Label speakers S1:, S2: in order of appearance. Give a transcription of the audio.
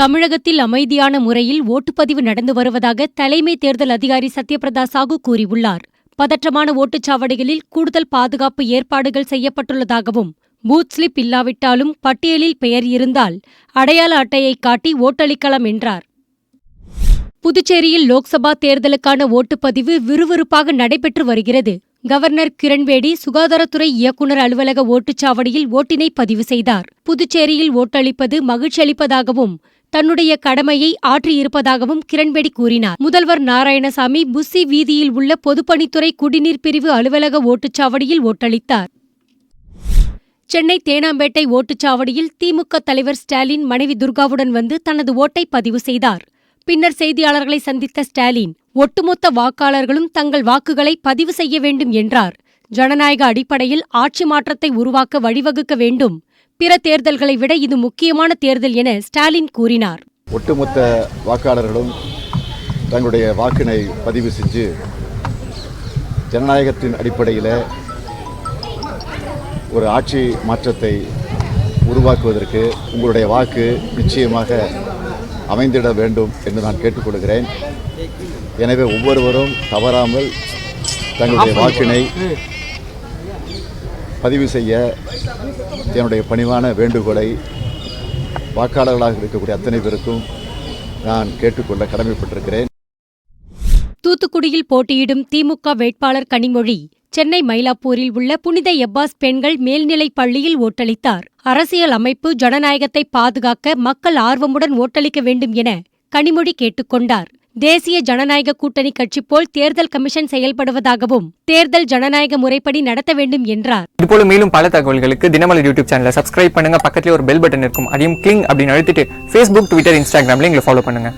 S1: தமிழகத்தில் அமைதியான முறையில் ஓட்டுப்பதிவு நடந்து வருவதாக தலைமை தேர்தல் அதிகாரி சத்யபிரதா சாகு கூறியுள்ளார். பதற்றமான ஓட்டுச்சாவடிகளில் கூடுதல் பாதுகாப்பு ஏற்பாடுகள் செய்யப்பட்டுள்ளதாகவும் பூத் ஸ்லிப் இல்லாவிட்டாலும் பட்டியலில் பெயர் இருந்தால் அடையாள அட்டையை காட்டி ஓட்டளிக்கலாம் என்றார். புதுச்சேரியில் லோக்சபா தேர்தலுக்கான ஓட்டுப்பதிவு விறுவிறுப்பாக நடைபெற்று வருகிறது. கவர்னர் கிரண்பேடி சுகாதாரத்துறை இயக்குநர் அலுவலக ஓட்டுச்சாவடியில் ஓட்டினை பதிவு செய்தார். புதுச்சேரியில் ஓட்டளிப்பது மகிழ்ச்சியளிப்பதாகவும் தன்னுடைய கடமையை ஆற்றியிருப்பதாகவும் கிரண்பேடி கூறினார். முதல்வர் நாராயணசாமி புஸ்ஸி வீதியில் உள்ள பொதுப்பணித்துறை குடிநீர் பிரிவு அலுவலக ஓட்டுச்சாவடியில் ஓட்டளித்தார். சென்னை தேனாம்பேட்டை ஓட்டுச்சாவடியில் திமுக தலைவர் ஸ்டாலின் மனைவி துர்காவுடன் வந்து தனது ஓட்டை பதிவு செய்தார். பின்னர் செய்தியாளர்களை சந்தித்த ஸ்டாலின் ஒட்டுமொத்த வாக்காளர்களும் தங்கள் வாக்குகளை பதிவு செய்ய வேண்டும் என்றார். ஜனநாயக அடிப்படையில் ஆட்சி மாற்றத்தை உருவாக்க வழிவகுக்க வேண்டும். பிற தேர்தல்களை விட இது முக்கியமான தேர்தல் என ஸ்டாலின் கூறினார்.
S2: ஒட்டுமொத்த வாக்காளர்களும் தங்களுடைய வாக்கினை பதிவு செஞ்சு ஜனநாயகத்தின் அடிப்படையில் ஒரு ஆட்சி மாற்றத்தை உருவாக்குவதற்கு உங்களுடைய வாக்கு நிச்சயமாக அமைந்திட வேண்டும் என்று நான் கேட்டுக்கொள்கிறேன். எனவே ஒவ்வொருவரும் தவறாமல் தங்களுடைய வாக்கினை பதிவு செய்ய என்னுடைய பணிவான வேண்டுகோளை வாக்காளர்களாக இருக்கக்கூடிய அத்தனை பேருக்கும் நான் கேட்டுக்கொள்ள கடமைப்பட்டிருக்கிறேன்.
S1: தூத்துக்குடியில் போட்டியிடும் திமுக வேட்பாளர் கனிமொழி சென்னை மயிலாப்பூரில் உள்ள புனித எப்பாஸ் பெண்கள் மேல்நிலைப் பள்ளியில் ஓட்டளித்தார். அரசியல் அமைப்பு ஜனநாயகத்தை பாதுகாக்க மக்கள் ஆர்வமுடன் ஓட்டளிக்க வேண்டும் என கனிமொழி கேட்டுக்கொண்டார். தேசிய ஜனநாயக கூட்டணி கட்சி போல் தேர்தல் கமிஷன் செயல்படுவதாகவும் தேர்தல் ஜனநாயக முறைப்படி நடத்த வேண்டும் என்றார்.
S3: இதுபோல மேலும் பல தகவல்களுக்கு தினமலர் யூடியூப் சேனலை சப்ஸ்கிரைப் பண்ணுங்க. பக்கத்துல ஒரு பெல் பட்டன் இருக்கும். அதையும் கிளிங் அப்படின்னு அழுத்திட்டு ஃபேஸ்புக் ட்விட்டர் இன்ஸ்டாகிராம்ல எங்களை ஃபாலோ பண்ணுங்க.